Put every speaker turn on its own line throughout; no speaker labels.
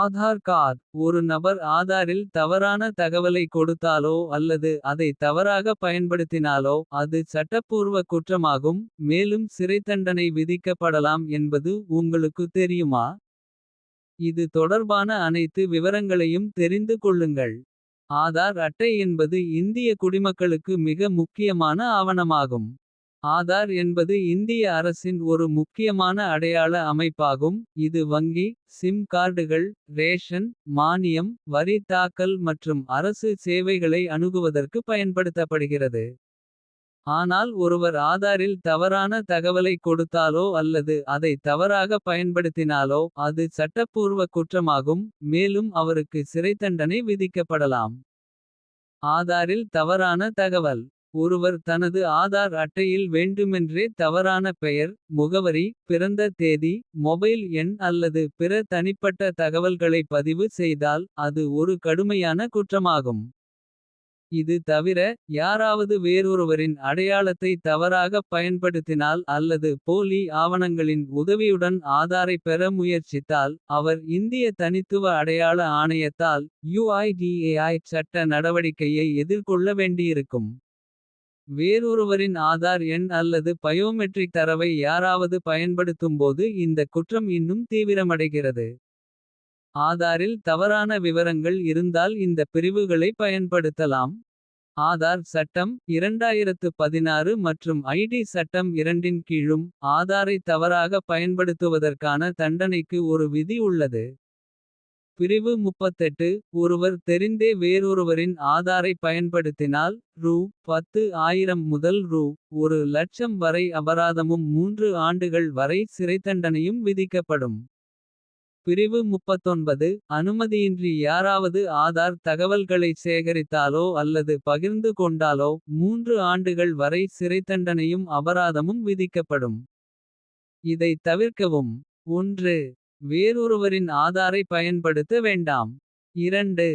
Aadhaar card ஒரு நபர் ஆதாரில் தவறான தகவலை கொடுத்தாலோ அல்லது அதை தவறாக பயன்படுத்தினாலோ அது சட்டப்பூர்வ குற்றமாகும் மேலும் சிறைத்தண்டனை விதிக்கப்படலாம் என்பது உங்களுக்கு தெரியுமா இது தொடர்பான அனைத்து விவரங்களையும் தெரிந்து கொள்ளுங்கள் ஆதார் அட்டை என்பது இந்திய குடிமக்களுக்கு மிக முக்கியமான ஆவணமாகும். ஆதார் என்பது இந்திய அரசின் ஒரு முக்கியமான அடையாள அமைப்பாகும். இது வங்கி சிம் கார்டுகள் ரேஷன் மானியம் வரி தாக்கல். மற்றும் அரசு சேவைகளை அணுகுவதற்கு பயன்படுத்தப்படுகிறது. ஆனால் ஒருவர் ஆதாரில் தவறான தகவலை கொடுத்தாலோ. அல்லது அதை தவறாக பயன்படுத்தினாலோ. அது சட்டப்பூர்வ குற்றமாகும் மேலும் அவருக்கு. சிறைத்தண்டனை விதிக்கப்படலாம் ஆதாரில் தவறான தகவல். ஒருவர் தனது ஆதார் அட்டையில் வேண்டுமென்றே தவறான பெயர். முகவரி பிறந்த தேதி மொபைல் எண் அல்லது பிற தனிப்பட்ட. தகவல்களை பதிவு செய்தால் அது ஒரு கடுமையான குற்றமாகும். இது தவிர யாராவது வேறொருவரின் அடையாளத்தை தவறாகப். பயன்படுத்தினால் அல்லது போலி ஆவணங்களின் உதவியுடன். ஆதாரை பெற முயற்சித்தால் அவர் இந்திய தனித்துவ அடையாள. ஆணையத்தால் சட்ட நடவடிக்கையை எதிர்கொள்ள வேண்டியிருக்கும். வேறொருவரின் ஆதார் எண் அல்லது பயோமெட்ரிக் தரவை யாராவது. பயன்படுத்தும்போது இந்த குற்றம் இன்னும் தீவிரமடைகிறது. ஆதாரில் தவறான விவரங்கள் இருந்தால் இந்த பிரிவுகளை பயன்படுத்தலாம். ஆதார் சட்டம் பதினாறு மற்றும் ஐடி சட்டம் இரண்டின் கீழும். ஆதாரை தவறாக பயன்படுத்துவதற்கான தண்டனைக்கு ஒரு விதி உள்ளது. பிரிவு முப்பத்தெட்டு ஒருவர் தெரிந்தே வேறொருவரின் ஆதாரை பயன்படுத்தினால். ரூ பத்து ஆயிரம் முதல் ரூ ஒரு லட்சம் வரை அபராதமும். மூன்று ஆண்டுகள் வரை சிறைத்தண்டனையும் விதிக்கப்படும். பிரிவு முப்பத்தொன்பது அனுமதியின்றி யாராவது ஆதார். தகவல்களை சேகரித்தாலோ அல்லது பகிர்ந்து கொண்டாலோ. மூன்று ஆண்டுகள் வரை சிறைத்தண்டனையும் அபராதமும் விதிக்கப்படும். இதைத் தவிர்க்கவும் ஒன்று. வேறொருவரின் ஆதாரை பயன்படுத்த வேண்டாம். இரண்டு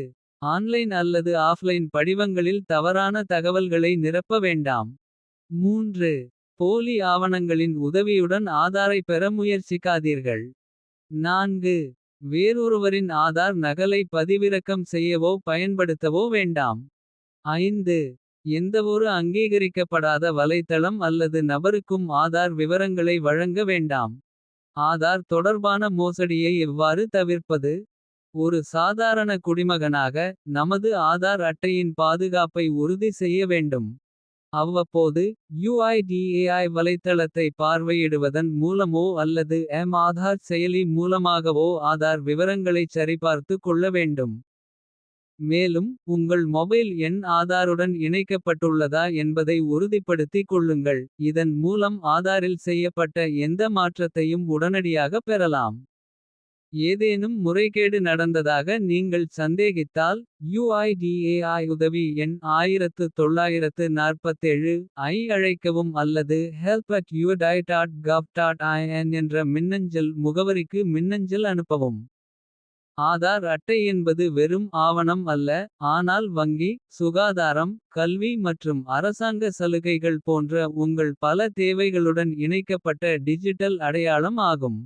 ஆன்லைன் அல்லது ஆஃப்லைன் படிவங்களில் தவறான தகவல்களை நிரப்ப வேண்டாம். மூன்று போலி ஆவணங்களின் உதவியுடன் ஆதாரை பெற முயற்சிக்காதீர்கள். நான்கு வேறொருவரின் ஆதார் நகலை பதிவிறக்கம் செய்யவோ பயன்படுத்தவோ வேண்டாம். ஐந்து எந்தவொரு அங்கீகரிக்கப்படாத வலைத்தளம் அல்லது நபருக்கும் ஆதார் விவரங்களை வழங்க வேண்டாம். ஆதார் தொடர்பான மோசடியை எவ்வாறு தவிர்ப்பது. ஒரு சாதாரண குடிமகனாக நமது ஆதார் அட்டையின். பாதுகாப்பை உறுதி செய்ய வேண்டும் அவ்வப்போது. UIDAI வலைத்தளத்தை பார்வையிடுவதன் மூலமோ. அல்லது M ஆதார் செயலி மூலமாகவோ ஆதார். விவரங்களைச் சரிபார்த்துக் கொள்ள வேண்டும். மேலும் உங்கள் மொபைல் எண் ஆதாருடன் இணைக்கப்பட்டுள்ளதா என்பதை உறுதிப்படுத்திக் கொள்ளுங்கள். இதன் மூலம் ஆதாரில் செய்யப்பட்ட எந்த மாற்றத்தையும் உடனடியாக பெறலாம். ஏதேனும் முறைகேடு நடந்ததாக நீங்கள் சந்தேகித்தால். UIDAI உதவி எண் ஆயிரத்து தொள்ளாயிரத்து நாற்பத்தேழு. ஐ அழைக்கவும் அல்லது help@uidai.gov.in என்ற மின்னஞ்சல் முகவரிக்கு மின்னஞ்சல் அனுப்பவும். ஆதார் அட்டை என்பது வெறும் ஆவணம் அல்ல. ஆனால் வங்கி சுகாதாரம் கல்வி மற்றும் அரசாங்க சலுகைகள். போன்ற உங்கள் பல தேவைகளுடன் இணைக்கப்பட்ட டிஜிட்டல் அடையாளம் ஆகும்.